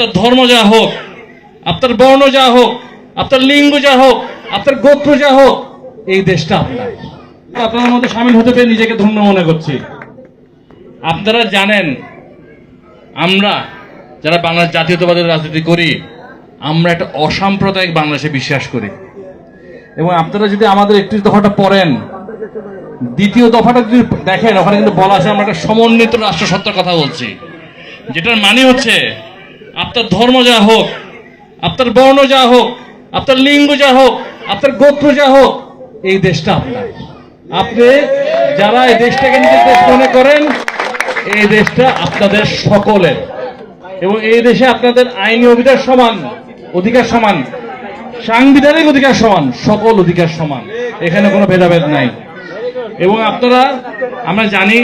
আপনার ধর্ম যা হোক, আপনার বর্ণ যা হোক, আপনার লিঙ্গ যা হোক, আপনার গোত্র যা হোক, এই দেশটা আপনার। আপনাদের মধ্যে সামিল হতে পেরে নিজেকে ধন্য মনে করছি। আপনারা জানেন, আমরা যারা বাংলাদেশ জাতীয়তাবাদের রাজনীতি করি, আমরা একটা অসাম্প্রদায়িক বাংলাদেশে বিশ্বাস করি। এবং আপনারা যদি আমাদের একটি দফাটা পড়েন, দ্বিতীয় দফাটা যদি দেখেন, ওখানে কিন্তু বলা আছে, আমরা একটা সমন্বিত রাষ্ট্রসত্তার কথা বলছি। যেটার মানে হচ্ছে আপনার ধর্ম যা হোক, আপনার বর্ণ যা হোক, আপনার লিঙ্গ যা হোক, আপনার গোত্র যা হোক, এই দেশটা আপনার। আপনি যারা এই দেশটাকে নিজের দেশ মনে করেন, এই দেশটা আপনাদের সকলের। এবং এই দেশে আপনাদের আইনি অধিকার সমান অধিকার সমান, সাংবিধানিক অধিকার সমান, সকল অধিকার সমান। এখানে কোনো ভেদাভেদ নাই। এবং আপনারা, আমরা জানি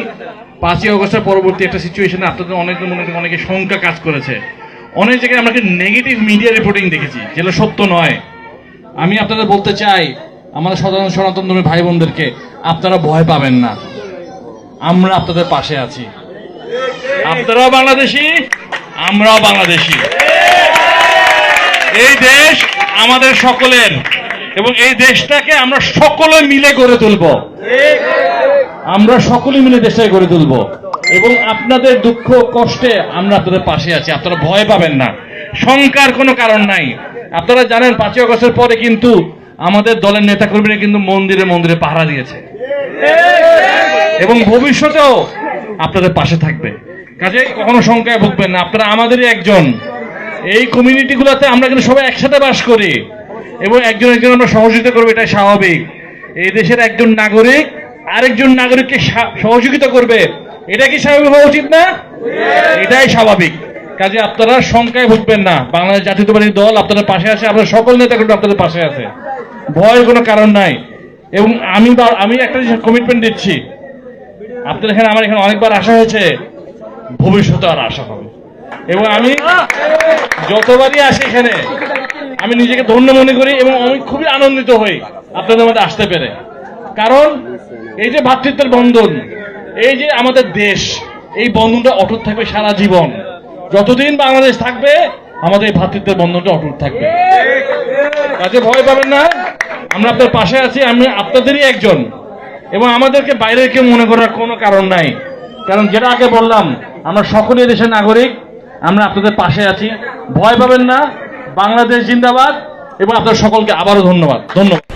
পাঁচই অগস্টের পরবর্তী একটা সিচুয়েশনে আপনাদের অনেক মনে অনেকে শঙ্কা কাজ করেছে। অনেক জায়গায় আমরা নেগেটিভ মিডিয়া রিপোর্টিং দেখেছি, যেগুলো সত্য নয়। আমি আপনাদের বলতে চাই, আমাদের সাধারণ সনাতন ধর্মী ভাই বোনদেরকে আপনারা ভয় পাবেন না। আমরা আপনাদের পাশে আছি। আপনারাও বাংলাদেশি, আমরাও বাংলাদেশি। এই দেশ আমাদের সকলের, এবং এই দেশটাকে আমরা সকলে মিলে গড়ে তুলব। আমরা সকলে মিলে দেশটাকে গড়ে তুলব। এবং আপনাদের দুঃখ কষ্টে আমরা আপনাদের পাশে আছি। আপনারা ভয় পাবেন না। শঙ্কার কোনো কারণ নাই। আপনারা জানেন, পাঁচই আগস্টের পরে কিন্তু আমাদের দলের নেতাকর্মীরা কিন্তু মন্দিরে মন্দিরে পাহারা দিয়েছে। এবং ভবিষ্যতেও আপনাদের পাশে থাকবে। কাজে কখনো শঙ্কায় ভুগবেন না। আপনারা আমাদেরই একজন। এই কমিউনিটিগুলোতে আমরা কিন্তু সবাই একসাথে বাস করি। এবং একজন একজন আমরা সহযোগিতা করব, এটাই স্বাভাবিক। এই দেশের একজন নাগরিক আরেকজন নাগরিককে সহযোগিতা করবে। এটা কি স্বাভাবিক হওয়া উচিত না? এটাই স্বাভাবিক। কাজে আপনারা শঙ্কায় ভুগবেন না। বাংলাদেশ জাতীয়তাবাদী দল আপনাদের পাশে আছে আপনার সকল নেতা কিন্তু আপনাদের পাশে আছে। ভয়ের কোনো কারণ নাই। এবং আমি আমি একটা কমিটমেন্ট দিচ্ছি। আপনাদের এখানে আমার এখানে অনেকবার আসা হয়েছে। ভবিষ্যতে আর আশা হবে এবং আমি যতবারই আসি এখানে, আমি নিজেকে ধন্য মনে করি এবং আমি খুবই আনন্দিত হই আপনাদের মধ্যে আসতে পেরে। কারণ এই যে ভ্রাতৃত্বের বন্ধন এই যে আমাদের দেশ, এই বন্ধনটা অটুট থাকবে সারা জীবন। যতদিন বাংলাদেশ থাকবে, আমাদের এই ভ্রাতৃত্বের বন্ধনটা অটুট থাকবে। কাজে ভয় পাবেন না, আমরা আপনার পাশে আছি, আমি আপনাদেরই একজন। এবং আমাদেরকে বাইরের কেউ মনে করার কোনো কারণ নাই। কারণ যেটা আগে বললাম, আমরা সকলেই দেশের নাগরিক, আমরা আপনাদের পাশে আছি। ভয় পাবেন না, বাংলাদেশ জিন্দাবাদ, এবং আপনাদের সকলকে আবারও ধন্যবাদ। ধন্যবাদ।